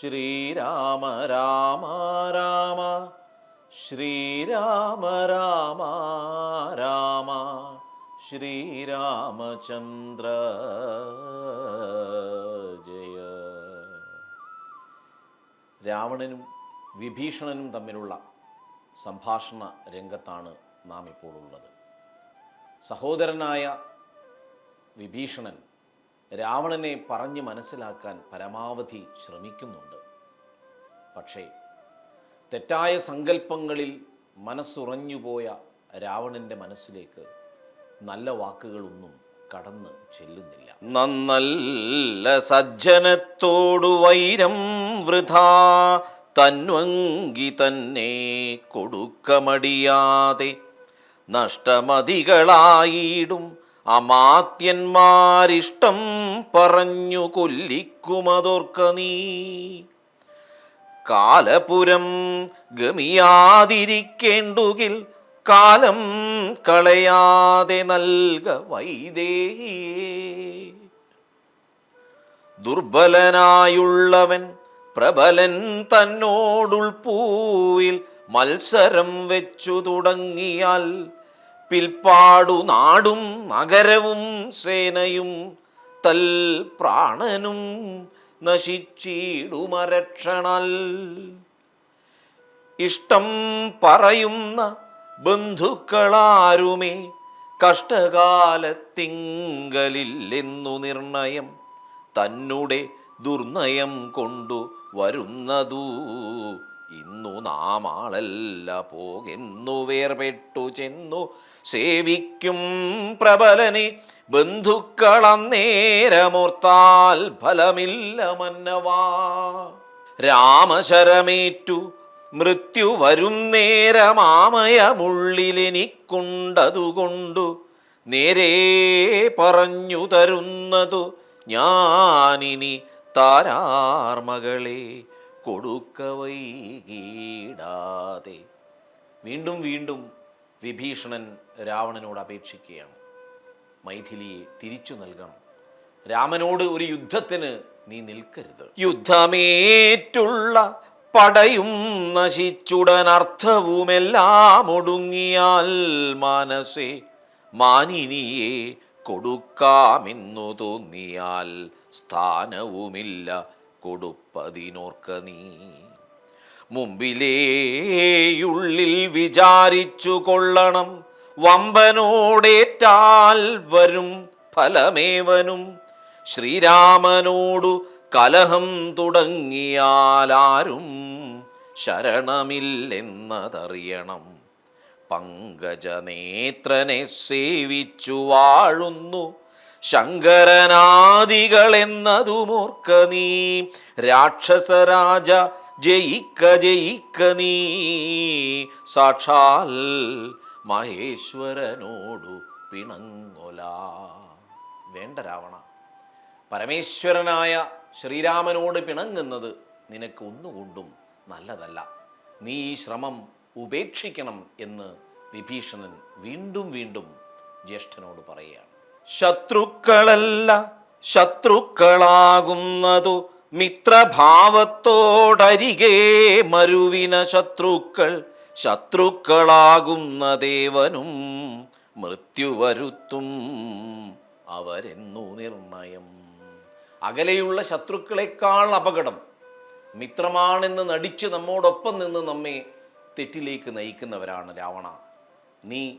ശ്രീരാമ രാമ രാമ ശ്രീരാമ രാമ രാമ ശ്രീരാമചന്ദ്ര ജയ. രാവണനും വിഭീഷണനും തമ്മിലുള്ള സംഭാഷണ രംഗത്താണ് നാം ഇപ്പോൾ ഉള്ളത്. സഹോദരനായ വിഭീഷണൻ രാവണനെ പറഞ്ഞ് മനസ്സിലാക്കാൻ പരമാവധി ശ്രമിക്കുന്നുണ്ട്. പക്ഷേ തെറ്റായ സങ്കല്പങ്ങളിൽ മനസ്സുറഞ്ഞുപോയ രാവണന്റെ മനസ്സിലേക്ക് നല്ല വാക്കുകളൊന്നും കടന്ന് ചെല്ലുന്നില്ല. നന്നല്ല സജ്ജനത്തോടു വൈരം വൃഥാ തന്വങ്കി തന്നെ കൊടുക്കമടിയാതെ. നഷ്ടമതികളായിടും അമാത്യന്മാരിഷ്ടം പറഞ്ഞു കൊല്ലിക്കുമതോർക്ക നീ. കാലപുരം ഗമിയാതിരിക്കേണ്ടുകിൽ കാലം കളയാതെ നൽക വൈദേഹിയേ ദുർബലനായുള്ളവൻ പ്രബലൻ തന്നോടുൾപ്പൂവിൽ മത്സരം വെച്ചു തുടങ്ങിയാൽ പിൽപ്പാടു നാടും നഗരവും സേനയും തൽ പ്രാണനും നശിച്ചിടുമരക്ഷണൽ. ഇഷ്ടം പറയുന്ന ബന്ധുക്കളാരുമേ കഷ്ടകാലത്തിങ്കലില്ലെന്നു നിർണയം തന്നെ ദുർനയം കൊണ്ടു വരുന്നതു. ഇന്നു നാം ആളല്ല പോകെന്നു വേർപെട്ടു ചെന്നു സേവിക്കും പ്രബലനെ ബന്ധുക്കളന്നേരമോർത്താൽ ഫലമില്ല മന്നവാ. രാമശരമേറ്റു മൃത്യു വരും നേരമാമയമുള്ളിലെനിക്കുണ്ടതുകൊണ്ടു നേരെ പറഞ്ഞു തരുന്നതു ഞാനിനി താരാർമകളെ കൊടുക്ക വൈകീടാതെ. വീണ്ടും വീണ്ടും വിഭീഷണൻ രാവണനോട് അപേക്ഷിക്കുകയാണ്. മൈഥിലിയെ തിരിച്ചു നൽകണം. രാമനോട് ഒരു യുദ്ധത്തിന് നീ നിൽക്കരുത്. യുദ്ധമേറ്റുള്ള പടയും നശിച്ചുടനർത്ഥവുമെല്ലാം ഒടുങ്ങിയാൽ മനസ്സേ മാനിനിയെ കൊടുക്കാമെന്നു തോന്നിയാൽ സ്ഥാനവുമില്ല കൊടുപ്പതിനോർക്ക നീ. മുമ്പിലേയുള്ളിൽ വിചാരിച്ചു കൊള്ളണം. വമ്പനോടേറ്റാൽ വരും ഫലമേവനും. ശ്രീരാമനോടു കലഹം തുടങ്ങിയാലാരും ശരണമില്ലെന്നതറിയണം. പങ്കജനേത്രനെ സേവിച്ചു വാഴുന്നു. ശങ്കരനാദികളെന്നതുമോർക്ക നീ. രാക്ഷസരാജ ജയിക്ക ജയിക്ക നീ. സാക്ഷാൽ മഹേശ്വരനോടു പിണങ്ങൊല. വേണ്ട രാവണ പരമേശ്വരനായ ശ്രീരാമനോട് പിണങ്ങുന്നത് നിനക്ക് ഒന്നുകൊണ്ടും നല്ലതല്ല. നീ ഈ ശ്രമം ഉപേക്ഷിക്കണം എന്ന് വിഭീഷണൻ വീണ്ടും വീണ്ടും ജ്യേഷ്ഠനോട് പറയുകയാണ്. ശത്രുക്കളല്ല ശത്രുക്കളാകുന്നതു മിത്രഭാവത്തോടരികെ മരുവിന ശത്രുക്കൾ ശത്രുക്കളാകുന്ന ദേവനും മൃത്യു വരുത്തും അവരെന്നു നിർണയം. അകലെയുള്ള ശത്രുക്കളെക്കാൾ അപകടം മിത്രമാണെന്ന് നടിച്ച് നമ്മോടൊപ്പം നിന്ന് നമ്മെ തെറ്റിലേക്ക് നയിക്കുന്നവരാണ് രാവണ. നീ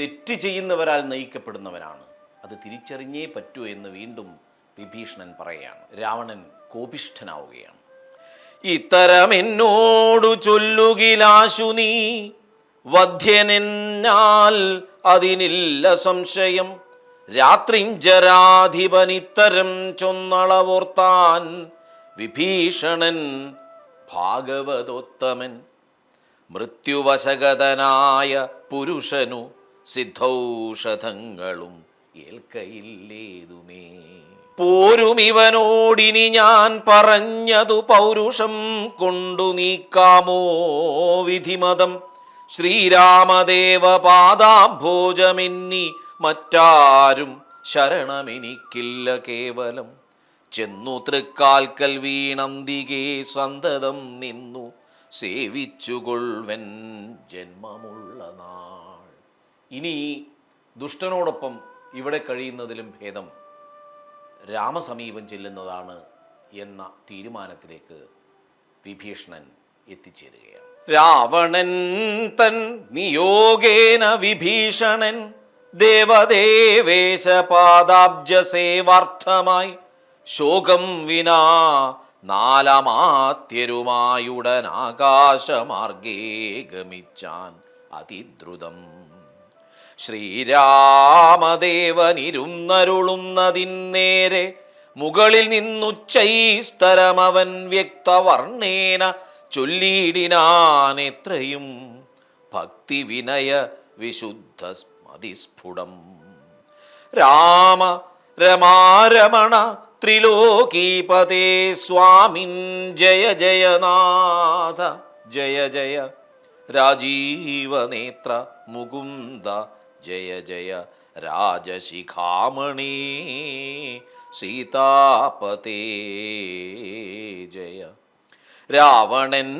തെറ്റ് ചെയ്യുന്നവരാൽ നയിക്കപ്പെടുന്നവനാണ്. അത് തിരിച്ചറിഞ്ഞേ പറ്റൂ എന്ന് വീണ്ടും വിഭീഷണൻ പറയുകയാണ് രാവണൻ കോപിഷ്ഠനാവുകയാണ്. ഇത്തരം എന്നോടു ചൊല്ലുകിലാശു നീ. വധ്യനെന്നാൽ അതിനില്ല സംശയം. രാത്രിഞ്ചരാധിപനിത്തരം ചൊന്നളവോർത്താൻ വിഭീഷണൻ ഭാഗവതോത്തമൻ. മൃത്യുവശഗതനായ പുരുഷനു സിദ്ധൌഷധങ്ങളും ഏൽക്കയില്ലേതുമേ. പോരും ഇവനോടിനി ഞാൻ പറഞ്ഞതു പൗരുഷം കൊണ്ടു നീക്കാമോ വിധിമതം. ശ്രീരാമദേവ പാദാഭോജമെന്നി മറ്റാരും ശരണമെനിക്കില്ല കേവലം. ചെന്നു തൃക്കാൽക്കൽ വീണന്തികെ സന്തതം നിന്നു സേവിച്ചുകൊൾവൻ ജന്മമുള്ള നാൾ. ഇനി ദുഷ്ടനോടൊപ്പം ഇവിടെ കഴിയുന്നതിലും ഭേദം. രാമസമീപം ചെല്ലുന്നതാണ് എന്ന തീരുമാനത്തിലേക്ക് വിഭീഷണൻ എത്തിച്ചേരുകയാണ്. രാവണൻ തൻ നിയോഗേന വിഭീഷണൻ ദേവദേവേശ പാദാബ്ജ സേവാർത്ഥമായി ശോകം വിനാ നാലമാത്യരുമായുടൻ ആകാശമാർഗേ ഗമിച്ചാൻ അതിദ്രുതം ശ്രീരാമദേവനിരുന്നരുളുന്നതിൻ നേരെ മുകളിൽ നിന്നുച്ചൈസ്തരമവൻ വ്യക്തവർണേന ചൊല്ലിയിടിനാനെത്രയും ഭക്തി വിനയ വിശുദ്ധ സ്മതിസ്ഫുടം. രാമ രമാരമണ ത്രിലോകീപതേ സ്വാമിൻ ജയ ജയനാഥ ജയ ജയ രാജീവനേത്ര മുകുന്ദ ജയ ജയ രാജശിഖാമണി സീതാപതി ജയ രാവണൻ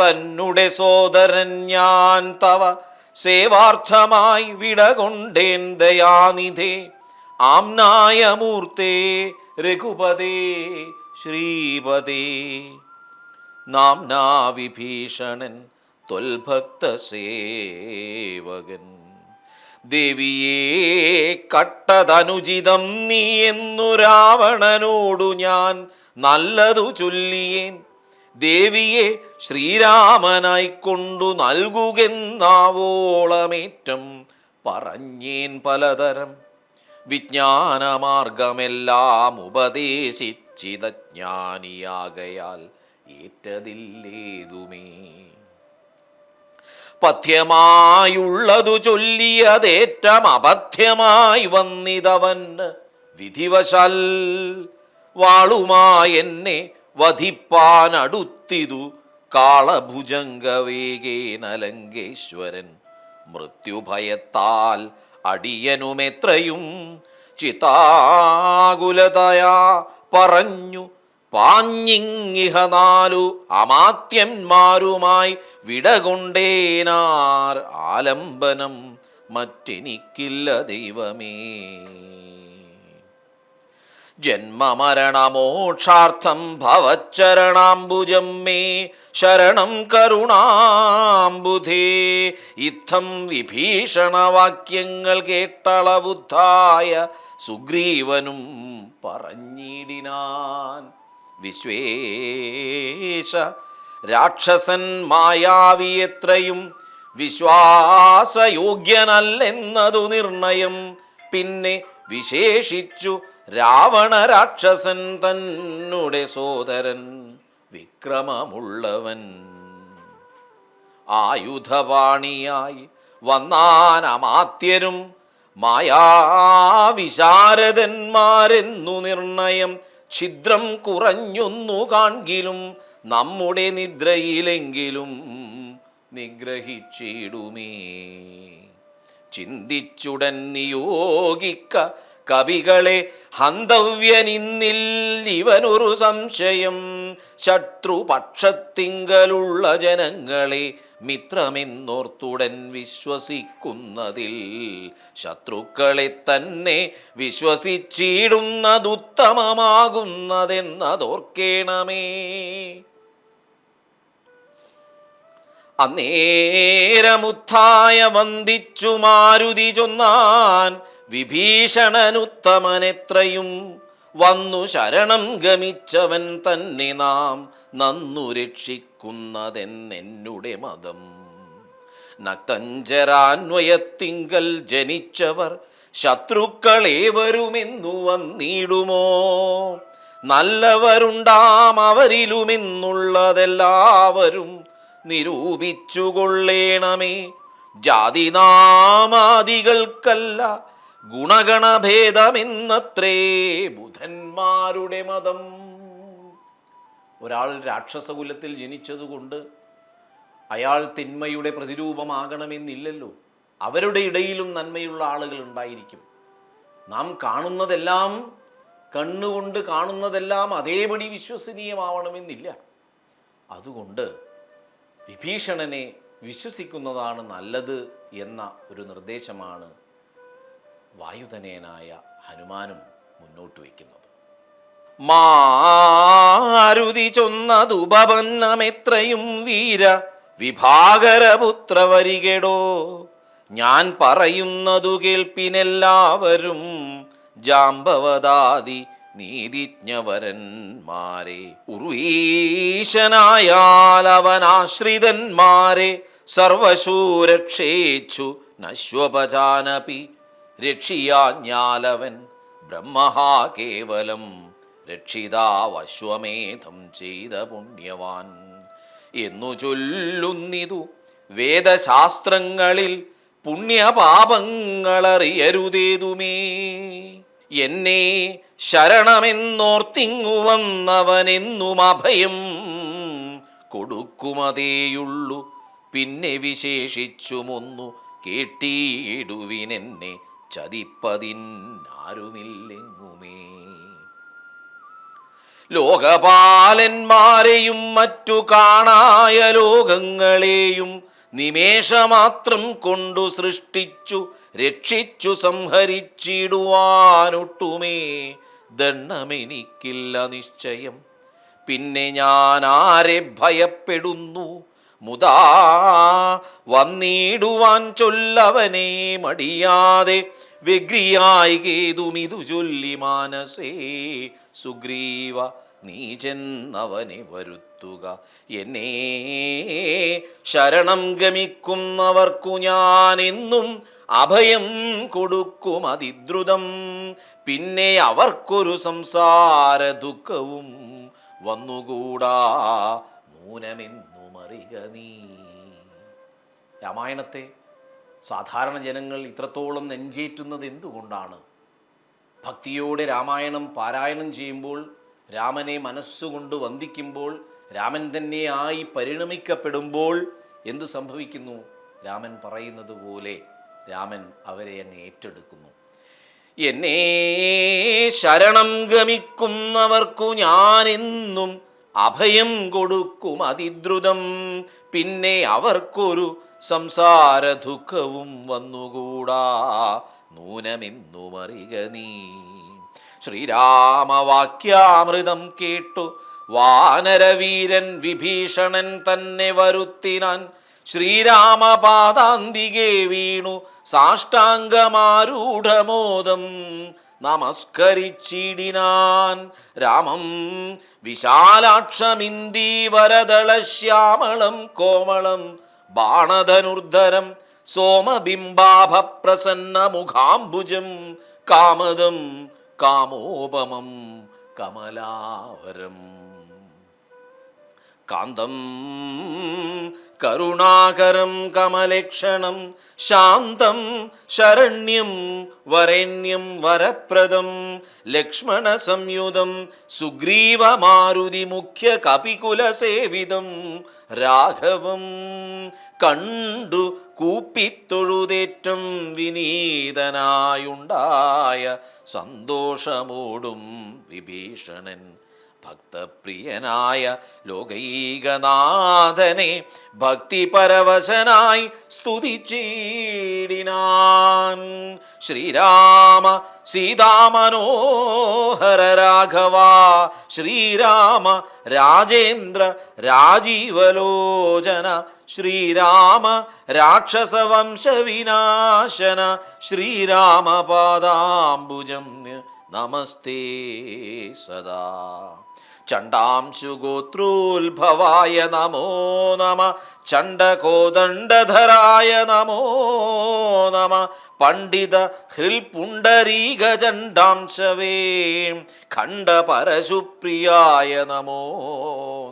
തന്നുടെ സോദരൻ ഞാൻ തവ സേവാർത്ഥമായി വിടകൊണ്ടേൻ ദയാനിധേ ആംനായ മൂർത്തേ രഘുപതേ ശ്രീപതേ। നാംനാ വിഭീഷണൻ തൊൽഭക്ത സേവകൻ ദേവിയെ കട്ടതനുചിതം നീ എന്നു രാവണനോടു ഞാൻ നല്ലതു ചൊല്ലിയേൻ. ദേവിയെ ശ്രീരാമനായി കൊണ്ടു നൽകുകെന്നാവോളമേറ്റം പറഞ്ഞേൻ പലതരം. വിജ്ഞാനമാർഗമെല്ലാം ഉപദേശിച്ചിതജ്ഞാനിയാകയാൽ ഏറ്റതില്ലേതുമേ. പഥ്യമായുള്ളതു ചൊല്ലിയതേറ്റം അപഥ്യമായി വന്നിതവൻ. വിധിവശാൽ വാളുമായി എന്നെ വധിപ്പാൻ അടുത്തിതു കാളഭുജംഗവേഗേന ലങ്കേശ്വരൻ. മൃത്യുഭയത്താൽ അടിയനുമെത്രയും ചിതാകുലതയാ പറഞ്ഞു പാഞ്ഞിങ്ങിഹ നാലു അമാത്യന്മാരുമായി വിടകൊണ്ടേനാർ ആലംബനം മറ്റെനിക്കില്ല ദൈവമേ. ജന്മമരണമോക്ഷാർത്ഥം ഭവച്ചരണാംബുജം മേ ശരണം കരുണാംബുധേ. ഇത്തം വിഭീഷണവാക്യങ്ങൾ കേട്ടളവുദ്ധായ സുഗ്രീവനും പറഞ്ഞിടിനാൻ. വിശ്വേശ രാക്ഷസൻ മായാവി എത്രയും വിശ്വാസയോഗ്യനല്ലെന്നതു നിർണയം. പിന്നെ വിശേഷിച്ചു രാവണ രാക്ഷസൻ തന്നുടെ സോദരൻ വിക്രമമുള്ളവൻ. ആയുധപാണിയായി വന്നാനമാത്യരും മായാവിശാരദന്മാരെന്നു നിർണയം. ഛിദ്രം കുറഞ്ഞൊന്നു കാൺകിലും നമ്മുടെ നിദ്രയിലെങ്കിലും നിഗ്രഹിച്ചിടുമേ. ചിന്തിച്ചുടൻ നിയോഗിക്ക കവികളെ ഹന്തവ്യനിന്നിൽ ഇവനൊരു സംശയം. ശത്രുപക്ഷത്തിങ്കലുള്ള ജനങ്ങളെ മിത്രമെന്നോർത്തുടൻ വിശ്വസിക്കുന്നതിൽ ശത്രുക്കളെ തന്നെ വിശ്വസിച്ചിടുന്നതുത്തമമാകുന്നതെന്നതോർക്കേണമേ. അന്നേരമുത്തായ വന്ദിച്ചു മാരുതി ചൊന്നാൻ വിഭീഷണനുത്തമനെത്രയും വന്നു ശരണം ഗമിച്ചവൻ തന്നെ നാം നന്നു രക്ഷിക്കുന്നതെന്നെന്നുടെ മതം. നക്തഞ്ചരാന്വയത്തിങ്കൽ ജനിച്ചവർ ശത്രുക്കളേവരുമെന്നു വന്നിടുമോ? നല്ലവരുണ്ടാം അവരിലുമെന്നുള്ളതെല്ലാവരും നിരൂപിച്ചുകൊള്ളേണമേ. ജാതിനാമാദികൾക്കല്ല ഗുണഗണഭേദമെന്നത്രേ ബുധന്മാരുടെ മതം. ഒരാൾ രാക്ഷസകുലത്തിൽ ജനിച്ചതുകൊണ്ട് അയാൾ തിന്മയുടെ പ്രതിരൂപമാകണമെന്നില്ലല്ലോ. അവരുടെ ഇടയിലും നന്മയുള്ള ആളുകൾ ഉണ്ടായിരിക്കും. നാം കാണുന്നതെല്ലാം കണ്ണുകൊണ്ട് കാണുന്നതെല്ലാം അതേപടി വിശ്വസനീയമാവണമെന്നില്ല. അതുകൊണ്ട് വിഭീഷണനെ വിശ്വസിക്കുന്നതാണ് നല്ലത് എന്ന ഒരു നിർദ്ദേശമാണ് വായുധനേനായ ഹനുമാനും. മുന്നോട്ട് വയ്ക്കുന്നത്. മാരുതി ചൊന്നതുപപന്നമെത്രയും വീര വിഭാകരപുത്ര വരികടോ ഞാൻ പറയുന്നതു കേൾപ്പിനെല്ലാവരും ജാമ്പവദാദി നീതിജ്ഞവരന്മാരെ. ഉർവീശനായാൽ അവനാശ്രിതന്മാരെ സർവശൂരക്ഷേച്ചു നശ്വപചാനപി രക്ഷിയാഞ്ഞാലവൻ ബ്രഹ്മഹാ കേവലം രക്ഷിതാവശ്വമേധം ചെയ്ത പുണ്യവാൻ. എന്നു ചൊല്ലുന്നിതു വേദശാസ്ത്രങ്ങളിൽ പുണ്യപാപങ്ങളറിയരുതേതുമേ. എന്നെ ശരണമെന്നോർത്തിങ്ങു വന്നവനെന്നും അഭയം കൊടുക്കുമതേയുള്ളു. പിന്നെ വിശേഷിച്ചുമൊന്നു കേട്ടിടുവിനെന്നെ ചതിപ്പതിനാരുമില്ലെങ്ങുമേ ലോകപാലന്മാരെയും മറ്റു കാണായ ലോകങ്ങളെയും നിമേഷമാത്രം കൊണ്ടു സൃഷ്ടിച്ചു രക്ഷിച്ചു സംഹരിച്ചിടുവാനൊട്ടുമേ? ദണ്ണമെനിക്കില്ല നിശ്ചയം. പിന്നെ ഞാൻ ആരെ ഭയപ്പെടുന്നു? മുതാ വന്നിടുവാൻ ചൊല്ലവനെ മടിയാതെ വ്യഗ്രിയായി സുഗ്രീവ നീ ചെന്നവനെ വരുത്തുക. എന്നെ ശരണം ഗമിക്കുന്നവർക്കു ഞാൻ എന്നും അഭയം കൊടുക്കും അതിദ്രുതം. പിന്നെ അവർക്കൊരു സംസാര ദുഃഖവും വന്നുകൂടാ. നൂനമെന്നുമറിക നീ. രാമായണത്തെ സാധാരണ ജനങ്ങൾ ഇത്രത്തോളം നെഞ്ചേറ്റുന്നത് എന്തുകൊണ്ടാണ്? ഭക്തിയോടെ രാമായണം പാരായണം ചെയ്യുമ്പോൾ രാമനെ മനസ്സുകൊണ്ട് വന്ദിക്കുമ്പോൾ രാമൻ തന്നെ ആയി പരിണമിക്കപ്പെടുമ്പോൾ എന്തു സംഭവിക്കുന്നു? രാമൻ പറയുന്നത് പോലെ രാമൻ അവരെ അങ്ങ് ഏറ്റെടുക്കുന്നു. എന്നെ ശരണം ഗമിക്കുന്നവർക്കു ഞാനെന്നും അഭയം കൊടുക്കും അതിദ്രുതം. പിന്നെ അവർക്കൊരു സംസാര ദുഃഖവും വന്നുകൂടാ. നൂനമിന്നു മറിക നീ. ശ്രീരാമവാക്യാമൃതം കേട്ടു. വാനരവീരൻ വിഭീഷണൻ തന്നെ വരുത്തിനാൻ. ശ്രീരാമപാദാന്തികെ വീണു. സാഷ്ടാംഗമാരൂഢമോദം നമസ്കരിച്ചിടിനാൻ. രാമം വിശാലാക്ഷമിന്ദീവരദളശ്യാമളം കോമളം ബാണധനുർധരം സോമബിംബാഭപ്രസന്ന മുഖാംബുജം കാമദം കാമോപമം കമലാവരം. കാന്തം കരുണാകരം കമലക്ഷണം ശാന്തം ശരണ്യം വരണ്യം വരപ്രദം ലക്ഷ്മണ സംയുതം സുഗ്രീവമാരുതി മുഖ്യ കപികുലസേവിതം രാഘവം കണ്ടു കൂപ്പിത്തൊഴുതേറ്റം വിനീതനായുണ്ടായ സന്തോഷമോടും വിഭീഷണൻ ഭക്തപ്രിയനായ ലോകൈകനാഥനെ ഭക്തിപരവശനായി സ്തുതിച്ചീടിനാൻ. ശ്രീരാമ സീതാമനോഹര രാഘവ. ശ്രീരാമ രാജേന്ദ്ര രാജീവലോചന ശ്രീരാമ രാക്ഷസവംശവിനാശന ശ്രീരാമപാദാംബുജം നമസ്തേ സദാ. ചണ്ടാംശുഗോത്രോത്ഭവായ നമോ നമ ചണ്ടകോദണ്ഡധരായ നമോ നമ പണ്ഡിത ഹൃൽപുണ്ടരീകചണ്ടാംശവേ ഖണ്ഡപരശുപ്രിയായ നമോ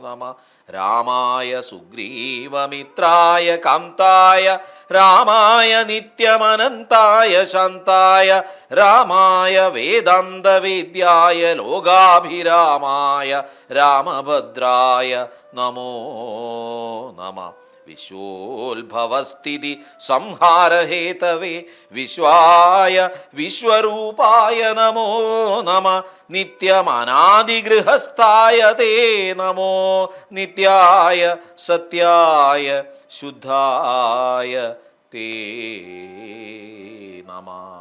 നമ. രാമായ സുഗ്രീവമിത്രായ കാന്തായ രാമായ നിത്യമനന്തായ ശാന്തായ രാമായ വേദാന്തവേദ്യായ ലോകാഭിരാമായ രാമഭദ്രായ നമോ നമ. വിശ്വോത്ഭവസ്ഥിതി സംഹാരഹേതവേ വിശ്വായ വിശ്വരൂപായ നമോ നമ. നിത്യമനാദിഗൃഹസ്ഥായ തേ നമോ. നിത്യായ സത്യായ ശുദ്ധായ തേ നമ.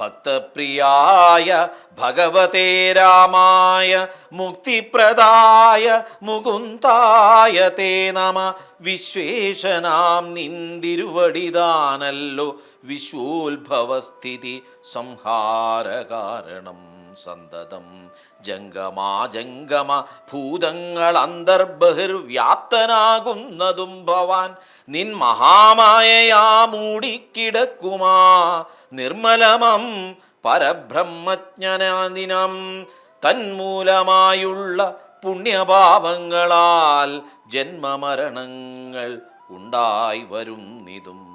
ഭക്തപ്രിയായ ഭഗവതേ രാമായ മുക്തിപ്രദായ മുകുന്തായ തേ നമ. വിശ്വേശനാം നിന്തിരുവടിതാനല്ലോ വിശ്വോത്ഭവസ്ഥിതി സംഹാരകാരണം. സന്തതം. ജംഗമാജംഗമ ഭൂതങ്ങൾ അന്തർബഹിർവ്യാപ്തനാകുന്നതും ഭവാൻ നിൻ മഹാമായയാ മൂടിക്കിടക്കുമാ. നിർമ്മലമം പരബ്രഹ്മജ്ഞനാദിനം. തന്മൂലമായുള്ള പുണ്യപാപങ്ങളാൽ ജന്മമരണങ്ങൾ ഉണ്ടായി വരുന്നിതും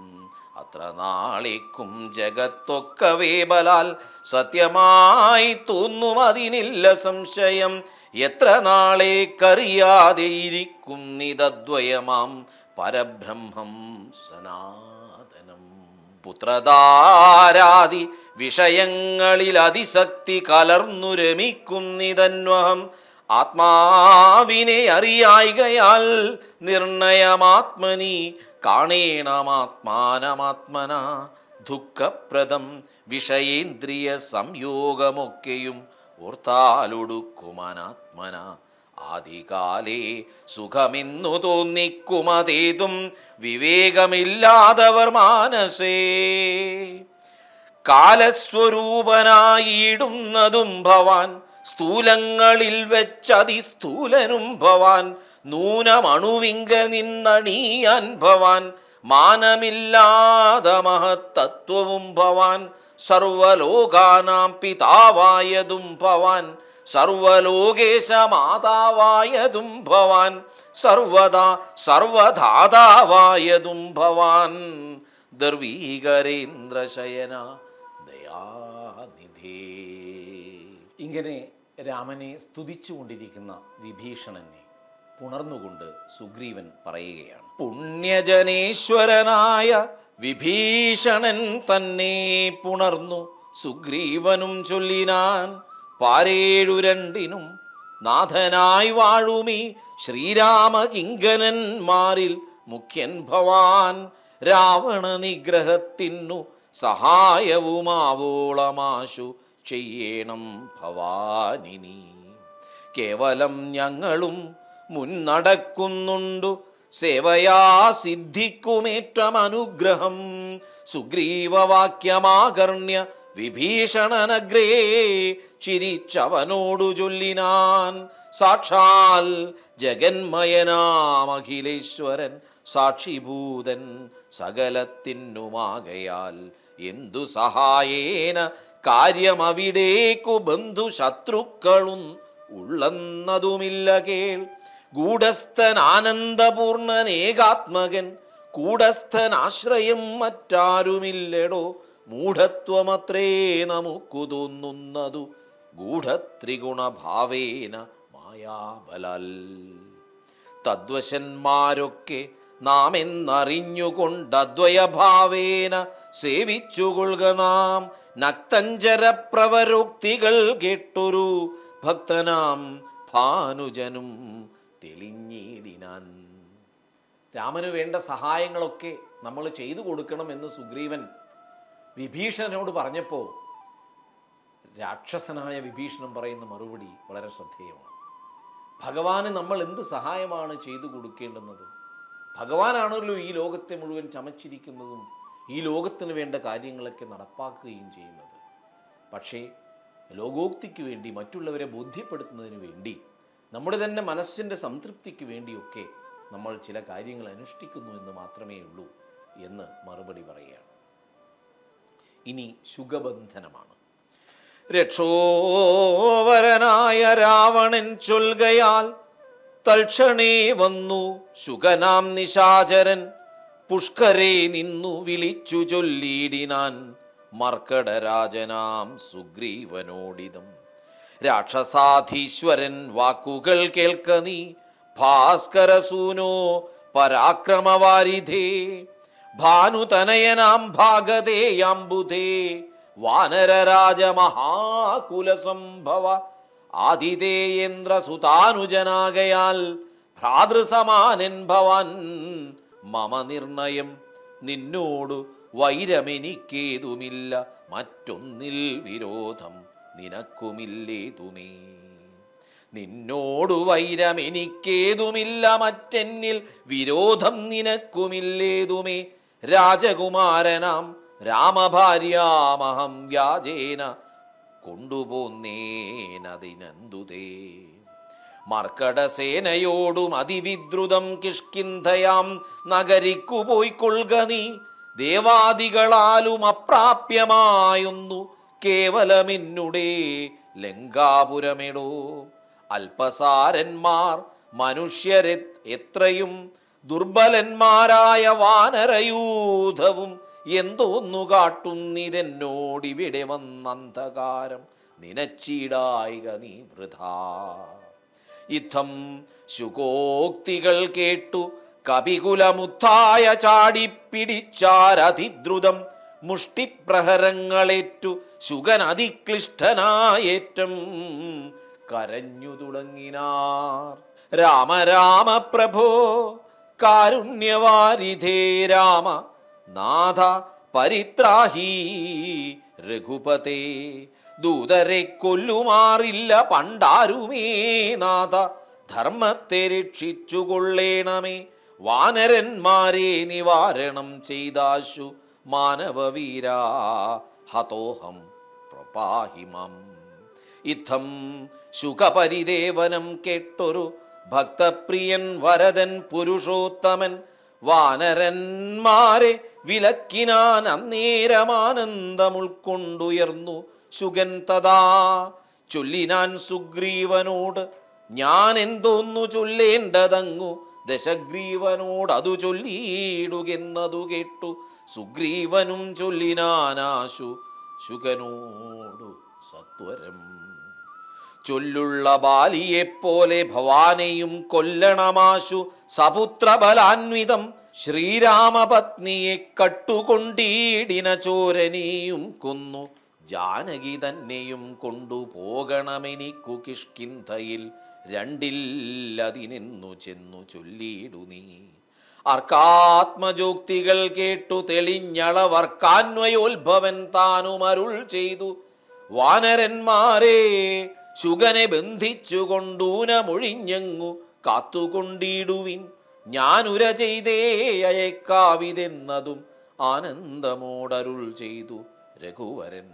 അത്ര നാളിക്കും ജഗത്തൊക്കവേ ബലാൽ സത്യമായി തോന്നും അതിനില്ല സംശയം. എത്ര നാളേക്കറിയാതെ ഇരിക്കും നിതദ്വയമാം പരബ്രഹ്മം സനാതനം. പുത്രധാരാതി വിഷയങ്ങളിൽ അതിശക്തി കലർന്നു രമിക്കുന്നിതന്വഹം ആത്മാവിനെ അറിയായികയാൽ നിർണയമാത്മനി കാണേണമാത്മാനമാത്മന ദുഃഖപ്രദം വിഷയേന്ദ്രിയ സംയോഗമൊക്കെയും ഓർത്താലൊടുക്കുമനാത്മന. ആദികാലേ സുഖമെന്നു തോന്നിക്കുമതേതും വിവേകമില്ലാതവർ മാനസേ. കാലസ്വരൂപനായിടുന്നതും ഭവാൻ സ്ഥൂലങ്ങളിൽ വെച്ചതിസ്ഥൂലനും ഭവാൻ നൂനമണുവിങ്കൽ നിന്നണിയാൻ ഭവാൻ മാനമില്ലാത മഹത്തത്വവും ഭവാൻ സർവലോകാനാം പിതാവായതും ഭവാൻ സർവലോകേശ മാതാവായതും ഭവാൻ സർവദാ സർവധാതാവായതും ഭവാൻ. ദർവീകരേന്ദ്രശയന ദയാനിധേ. ഇങ്ങനെ രാമനെ സ്തുതിച്ചുകൊണ്ടിരിക്കുന്ന വിഭീഷണനെ പുണർന്നുകൊണ്ട് സുഗ്രീവൻ പറയുകയാണ്. പുണ്യജനേശ്വരനായ വിഭീഷണൻ തന്നെ പുണർന്നു സുഗ്രീവനും ചൊല്ലിനാൻ പാരേഴു രണ്ടിനും നാഥനായി വാഴുമീ ശ്രീരാമ കിങ്കനന്മാരിൽ മുഖ്യൻ ഭവാൻ. രാവണ നിഗ്രഹത്തിനു സഹായവുമാവോളമാശു ചെയ്യണം ഭവാനിനി. കേവലം ഞങ്ങളും മുന്നടക്കുന്നുണ്ടു സേവയാ സിദ്ധിക്കുമേറ്റം അനുഗ്രഹം സുഗ്രീവവാക്യമാകർണ്യ വിഭീഷണനഗ്രേ ചിരിച്ചവനോടു ചൊല്ലിനാൻ. സാക്ഷാൽ ജഗന്മയനാമഖിലേശ്വരൻ സാക്ഷിഭൂതൻ സകലത്തിനുമാകയാൽ എന്തു സഹായേന കാര്യമവിടേക്കു ബന്ധു ശത്രുക്കളും ഉള്ളെന്നതുമില്ല കേൾ. ഗൂഢസ്ഥൻ ആനന്ദപൂർണൻ ഏകാത്മകൻ കൂടസ്ഥൻ ആശ്രയം മറ്റാരുമില്ലടോ മൂഢത്വമത്രേ നമുക്കു തോന്നുന്നതു ഗൂഢത്രിഗുണഭാവേന മായാബലൽ. തദ്വശന്മാരൊക്കെ നാം എന്നറിഞ്ഞുകൊണ്ടദ്വയഭാവേന സേവിച്ചുകൊള്ളുക നാം. നക്തഞ്ചരപ്രവരോക്തികൾ കേട്ടൊരു ഭക്തനാം ഭാനുജനും തെളിഞ്ഞിടിനാൻ. രാമന് വേണ്ട സഹായങ്ങളൊക്കെ നമ്മൾ ചെയ്തു കൊടുക്കണമെന്ന് സുഗ്രീവൻ വിഭീഷണനോട് പറഞ്ഞപ്പോൾ രാക്ഷസനായ വിഭീഷണം പറയുന്ന മറുപടി വളരെ ശ്രദ്ധേയമാണ്. ഭഗവാന് നമ്മൾ എന്ത് സഹായമാണ് ചെയ്തു കൊടുക്കേണ്ടുന്നത്? ഭഗവാനാണല്ലോ ഈ ലോകത്തെ മുഴുവൻ ചമച്ചിരിക്കുന്നതും ഈ ലോകത്തിന് വേണ്ട കാര്യങ്ങളൊക്കെ നടപ്പാക്കുകയും ചെയ്യുന്നത്. പക്ഷേ ലോകോക്തിക്ക് വേണ്ടി മറ്റുള്ളവരെ ബോധ്യപ്പെടുത്തുന്നതിന് വേണ്ടി നമ്മുടെ തന്നെ മനസ്സിന്റെ സംതൃപ്തിക്ക് വേണ്ടിയൊക്കെ നമ്മൾ ചില കാര്യങ്ങൾ അനുഷ്ഠിക്കുന്നു എന്ന് മാത്രമേ ഉള്ളൂ എന്ന് മറുപടി പറയുകയാണ്. ഇനി ശുഗബന്ധനമാണ് രക്ഷോവരനായ രാവണൻ ചൊൽകയാൽ തൽക്ഷണേ വന്നു ശുഗനാം നിശാചരൻ. പുഷ്കരെ നിന്നു വിളിച്ചു ചൊല്ലിയിടിനാൻ മർക്കടരാജനാം സുഗ്രീവനോടിതം. രാക്ഷസാധീശ്വരൻ വാക്കുകൾ കേൾക്ക നീ. ഭാസ്കരസൂനോ പരാക്രമവാരിധേ. ഭാനുതനയനാം ഭാഗതേയാംബുധേ വാനരരാജ മഹാകുലസംഭവ ആതിഥേയേന്ദ്രസുതാനുജനാകയാൽ ഭ്രാതൃസമാനൻ ഭവാൻ. മമ നിർണയം നിന്നോടു വൈരമെനിക്കേതുമില്ല. മറ്റൊന്നിൽ വിരോധം. നിനക്കുമില്ലേതുമേ? നിന്നോടു വൈരമെനിക്കേതുമില്ല മറ്റെന്നിൽ വിരോധം നിനക്കുമില്ലേതുമേ? രാജകുമാരനാം രാമഭാര്യാമഹം വ്യാജേന കൊണ്ടുപോന്നേനതിനന്തുതേ? മർക്കടസേനയോടും അതിവിദ്രുതം കിഷ്കിന്ധയാം നഗരിക്കു പോയിക്കൊള്ളുക നീ. ദേവാദികളാലും അപ്രാപ്യമായൊന്നു. കേവലമിന്നുടേ ലങ്കാപുരമെടോ. അല്പസാരന്മാർ മനുഷ്യരെ എത്രയും ദുർബലന്മാരായ വാനരയൂഥവും എന്തോന്നു കാട്ടുന്നിതെന്നോടിവിടെ വന്നന്ധകാരം. നിനച്ചീടായിക നീ വൃഥാ. ഇത്തം ശുകോക്തികൾ കേട്ടു കപികുലമുത്തായ ചാടിപ്പിടിച്ചാരതിദ്രുതം മുഷ്ടിപ്രഹരങ്ങളേറ്റു ശുഗൻ അതിക്ലിഷ്ടനായേറ്റം കരഞ്ഞു തുടങ്ങിനാർ. രാമ രാമ പ്രഭോ കാരുണ്യവാരിധേ രാമ നാഥ പരിത്രാഹി രഘുപതേ. ദൂതരെ കൊല്ലുമാറില്ല പണ്ടാരുമേ നാഥ ധർമ്മത്തെ രക്ഷിച്ചുകൊള്ളേണമേ. വാനരന്മാരെ നിവാരണം ചെയ്താശു മാനവവീരാ ഹതോഹം പ്രപാഹിമം. ഇത്തം ശുഖപരിദേവനം കേട്ടൊരു ഭക്തപ്രിയൻ വരദൻ പുരുഷോത്തമൻ വാനരന്മാരെ വിലക്കിനാൻ അന്നേരമാനന്ദം ഉൾക്കൊണ്ടുയർന്നു ശുഗൻ തഥാ ചൊല്ലിനാൻ സുഗ്രീവനോട് ഞാൻ എന്തോന്നു ചൊല്ലേണ്ടതങ്ങു? ദശഗ്രീവനോട് അതു ചൊല്ലിയിടുകെന്നതു കേട്ടു. സുഗ്രീവനും ചൊല്ലിനാനാശു ശുകനോടു സത്വരം. ചൊല്ലുള്ള ബാലിയെപ്പോലെ ഭവാനെയും കൊല്ലണമാശു സപുത്രബലാന്വിതം. ശ്രീരാമപത്നിയെ കട്ടുകൊണ്ടീടിന ചോരനെയും കൊന്നു. ജാനകി തന്നെയും കൊണ്ടുപോകണമെനിക്കു കിഷ്കിന്ധയിൽ. രണ്ടില്ലതിനെന്നു ചെന്നു ചൊല്ലിയിടു നീ. അർക്കാത്മജോക്തികൾ കേട്ടു തെളിഞ്ഞളവർക്കാന്വയോത്ഭവൻ താനുമരുൾ ചെയ്തു. വാനരന്മാരെ ശുഗനെ ബന്ധിച്ചുകൊണ്ടൂനമൊഴിഞ്ഞങ്ങു കാത്തുകൊണ്ടിടുവിൻ. ഞാനുര ചെയ്തേ അയക്കാവിതെന്നതും ആനന്ദമോടരുൾ ചെയ്തു രഘുവരൻ.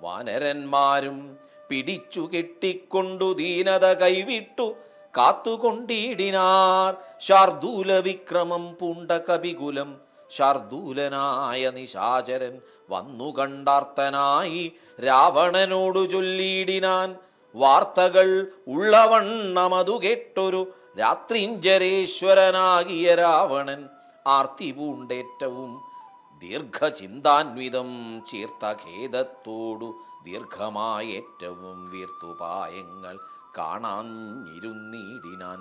വാനരന്മാരും പിടിച്ചു കെട്ടിക്കൊണ്ടു ദീനത കൈവിട്ടു കാത്തുകൊണ്ടിടിനാർ. ശാർദൂല വിക്രമം പൂണ്ട കപികുലം ശാർദൂലനായ നിശാചരൻ വന്നു കണ്ടാർത്തനായി രാവണനോടു ചൊല്ലിയിടിനാൻ വാർത്തകൾ ഉള്ളവണ്ണമതു കേട്ടൊരു രാത്രിഞ്ചരേശ്വരനാകിയ രാവണൻ ആർത്തി പൂണ്ടേറ്റവും ദീർഘചിന്താന്വിതം ചീർത്ത ഖേദത്തോടു ദീർഘമായേറ്റവും വീർത്തുപായങ്ങൾ കാണാഞ്ഞിരുന്നീടിനാൻ.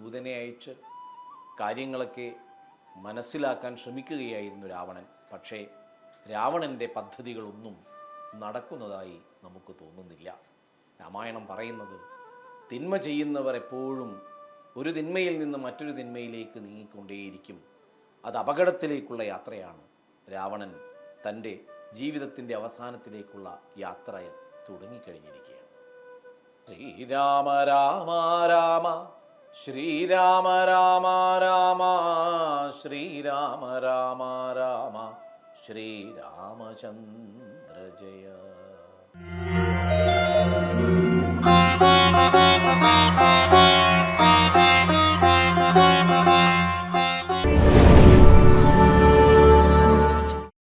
ദൂതനെ അയച്ച് കാര്യങ്ങളൊക്കെ മനസ്സിലാക്കാൻ ശ്രമിക്കുകയായിരുന്നു രാവണൻ. പക്ഷേ രാവണന്റെ പദ്ധതികളൊന്നും നടക്കുന്നതായി നമുക്ക് തോന്നുന്നില്ല. രാമായണം പറയുന്നത് തിന്മ ചെയ്യുന്നവർ എപ്പോഴും ഒരു തിന്മയിൽ നിന്ന് മറ്റൊരു തിന്മയിലേക്ക് നീങ്ങിക്കൊണ്ടേയിരിക്കും. അത് അപകടത്തിലേക്കുള്ള യാത്രയാണ്. രാവണൻ തന്റെ ജീവിതത്തിന്റെ അവസാനത്തിലേക്കുള്ള യാത്ര തുടങ്ങിക്കഴിഞ്ഞിരിക്കുകയാണ് ശ്രീരാമ രാമ രാമ ശ്രീരാമ രാമ രാമ ശ്രീരാമ രാമ രാമ ശ്രീരാമചന്ദ്ര ജയ Thank you.